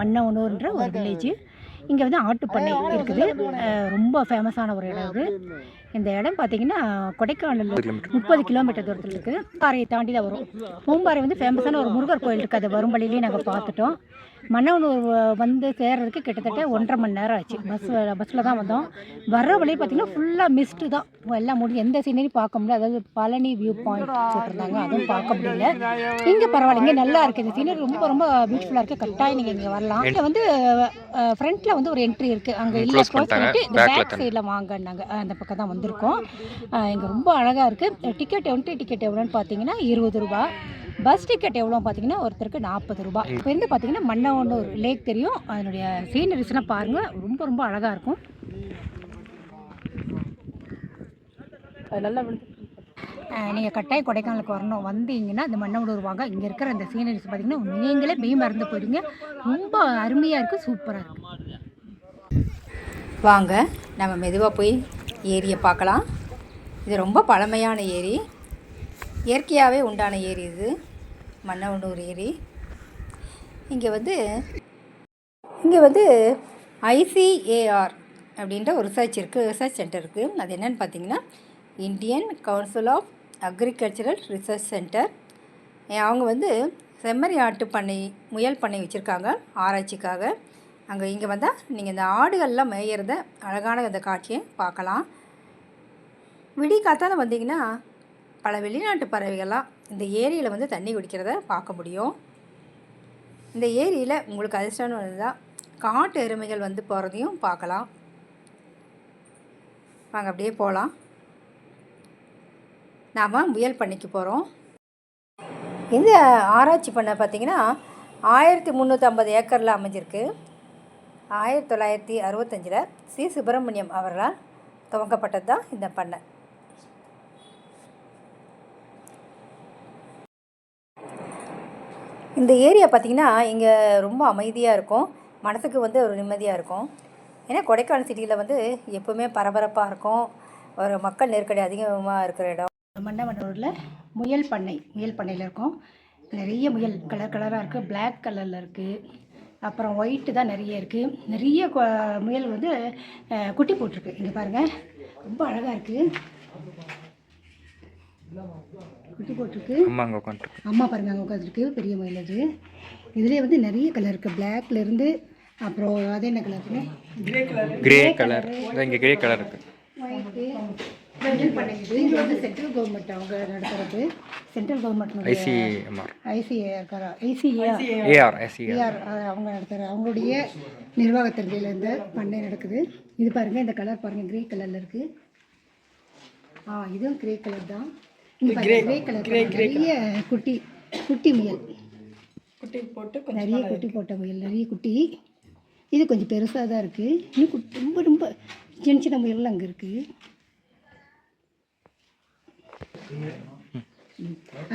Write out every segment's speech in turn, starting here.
மன்னவனூர்ன்ற ஒரு வில்லேஜ் இங்கே வந்து ஆட்டுப்பண்ணை இருக்குது. ரொம்ப ஃபேமஸான ஒரு இடம் இது இந்த இடம் பார்த்தீங்கன்னா கொடைக்கானல் முப்பது கிலோமீட்டர் தூரத்தில் இருக்குது பாறையை தாண்டி தான் வரும். பூம்பாறை வந்து ஃபேமஸான ஒரு முருகர் கோயில் இருக்குது அது வரும் வழியிலேயே நாங்கள் பார்த்துட்டோம். மன்னவனூர் வந்து சேர்றதுக்கு கிட்டத்தட்ட ஒன்றரை மணி நேரம் ஆச்சு. பஸ் பஸ்ஸில் தான் வந்தோம். வர்ற வழி பார்த்தீங்கன்னா ஃபுல்லாக மிஸ்ட்டு தான். எல்லாம் முடிஞ்சு எந்த சீனரி பார்க்க முடியல. அதாவது பழனி வியூ பாயிண்ட் போட்டிருந்தாங்க. அதுவும் பார்க்க முடியல. இங்கே பரவாயில்ல இங்கே நல்லா இருக்குது இந்த சீனரி ரொம்ப ரொம்ப பியூட்டிஃபுல்லாக இருக்குது கட்டாயம் நீங்கள் இங்கே வரலாம். இங்கே வந்து ஃப்ரண்ட்டில் வந்து ஒரு என்ட்ரி இருக்குது அங்கே இல்லை க்ளோஸ். பண்ணிட்டு இந்த பேக் சைடில் வாங்கன்னாங்க. அந்த பக்கம் தான் வந்திருக்கோம். இங்கே ரொம்ப அழகாக இருக்குது டிக்கெட் என்ட்ரி டிக்கெட் எவ்வளோன்னு பார்த்தீங்கன்னா இருபது ரூபா பஸ் டிக்கெட் எவ்வளோ பார்த்தீங்கன்னா ஒருத்தருக்கு நாற்பது ரூபா இப்போ வந்து பார்த்தீங்கன்னா மன்னவனூர் லேக் தெரியும். அதனுடைய சீனரிஸ்லாம் பாருங்கள் ரொம்ப ரொம்ப அழகாக இருக்கும். நீங்கள் கட்டாய கொடைக்கானலுக்கு வரணும். வந்தீங்கன்னா இந்த மன்னவனூர் வாங்க இங்கே இருக்கிற அந்த சீனரிஸ் பார்த்தீங்கன்னா நீங்களே மெய் மறந்து போயிடுங்க ரொம்ப அருமையாக இருக்குது சூப்பராக இருக்குது வாங்க நம்ம மெதுவாக போய் ஏரியை பார்க்கலாம். இது ரொம்ப பழமையான ஏரி. இயற்கையாகவே உண்டான ஏரி இது. மன்னவனூர் ஏரி. இங்கே வந்து இங்கே வந்து ஐசிஏஆர் அப்படின்ற ஒரு ரிசர்ச் இருக்குது ரிசர்ச் சென்டர் இருக்குது அது என்னென்னு பார்த்தீங்கன்னா Indian council of agricultural research centre அவங்க வந்து செம்மறி ஆட்டு பண்ணை முயல் பண்ணை வச்சுருக்காங்க ஆராய்ச்சிக்காக. அங்கே இங்கே வந்தால் நீங்கள் இந்த ஆடுகள்லாம் மேயிறத அழகான அந்த காட்சியை பார்க்கலாம். விடி காத்தால் வந்தீங்கன்னா பல வெளிநாட்டு பறவைகள்லாம் இந்த ஏரியில் வந்து தண்ணி குடிக்கிறத பார்க்க முடியும். இந்த ஏரியில் உங்களுக்கு அதிர்ஷ்டம்னு வந்தால் காட்டு எருமைகள் வந்து போகிறதையும் பார்க்கலாம். வாங்க அப்படியே போகலாம் நாம் முயல் பண்ணிக்கு போகிறோம் இந்த ஆராய்ச்சி பண்ணை பார்த்தீங்கன்னா ஆயிரத்தி முந்நூற்றம்பது ஏக்கரில் அமைஞ்சிருக்கு. ஆயிரத்தி தொள்ளாயிரத்தி அறுபத்தஞ்சில் சி. சுப்பிரமணியம் அவர்களால் துவங்கப்பட்டது தான் இந்த பண்ணை. இந்த ஏரியா பார்த்திங்கன்னா இங்கே ரொம்ப அமைதியாக இருக்கும். மனதுக்கு வந்து ஒரு நிம்மதியாக இருக்கும். ஏன்னா கொடைக்கானல் சிட்டியில் வந்து எப்போவுமே பரபரப்பாக இருக்கும். ஒரு மக்கள் நெருக்கடி அதிகமாக இருக்கிற இடம். மன்னவனூரில் முயல் பண்ணை முயல் பண்ணையில் இருக்கும். நிறைய முயல் கலர் கலராக இருக்குது பிளாக் கலரில் இருக்குது அப்புறம் ஒயிட்டு தான் நிறைய இருக்குது நிறைய முயல் வந்து குட்டி போட்டிருக்கு. இங்கே பாருங்கள் ரொம்ப அழகாக இருக்குது குட்டி போட்டிருக்கு. அம்மா அங்கே உட்காந்துருக்கு அம்மா பாருங்க அங்கே உட்காந்துருக்கு பெரிய முயல் அது இதுலேயே வந்து நிறைய கலர் இருக்குது பிளாக்லேருந்து அப்புறம் அது என்ன கலருங்க கிரே கலர் இங்கே கிரே கலர் இருக்கு. ஒயிட்டு மஞ்சள் பண்ணைக்குது இது வந்து சென்ட்ரல் கவர்மெண்ட் அவங்க நடத்துறது. Central government ICMR ICAR ICAR AR அவங்க நடத்துகிற அவங்களுடைய நிர்வாகத்தின் இந்த பண்ணை நடக்குது. இது பாருங்கள் இந்த கலர் பாருங்கள் கிரே கலரில் இருக்குது ஆ இதுவும் கிரே கலர் தான். கிரே கலர் நிறைய குட்டி குட்டி முயல். குட்டி போட்டு நிறைய குட்டி போட்ட முயல் நிறைய குட்டி. இது கொஞ்சம் பெருசாக தான் இருக்குது இன்னும் ரொம்ப ரொம்ப சின்ன சின்ன முயல்லாம் அங்கே இருக்குது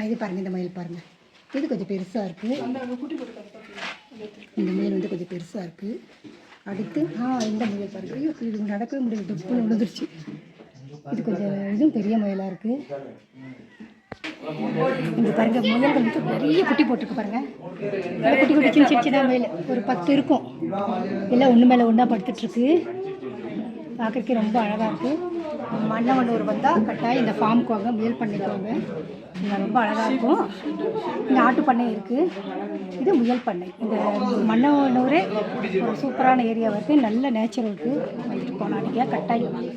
இது பாருங்கள் இந்த முயல் பாருங்கள் இது கொஞ்சம் பெருசாக இருக்குது இந்த முயல் வந்து கொஞ்சம் பெருசாக இருக்குது அடுத்து ஆ இந்த முயல் பாருங்க. ஐயோ இது நடக்கவே முடியல. டப்புன்னு விழுந்துருச்சு இது கொஞ்சம் இதுவும் பெரிய முயலாக இருக்குது இங்கே பாருங்க முயல்கள் வந்து நிறைய குட்டி போட்டிருக்கு பாருங்க. குட்டி குட்டி சின்ன சின்ன முயல். ஒரு பத்து இருக்கும். எல்லாம் ஒன்று மேலே ஒன்றா படுத்துட்ருக்கு பார்க்குறக்கே ரொம்ப அழகாக இருக்குது மன்னவனூர் வந்தால் கட்டாயம் இந்த ஃபார்முக்கு வாங்க முயல் பண்ணைக்குவாங்க இங்கே ரொம்ப அழகாக இருக்கும். இங்கே ஆட்டு பண்ணை இருக்குது இது முயல் பண்ணை. இந்த மன்னவனூரே ஒரு சூப்பரான ஏரியாவாக இருக்குது நல்ல நேச்சர் இருக்குது வந்துட்டு போனால் நீங்கள் கட்டாயம் வாங்க.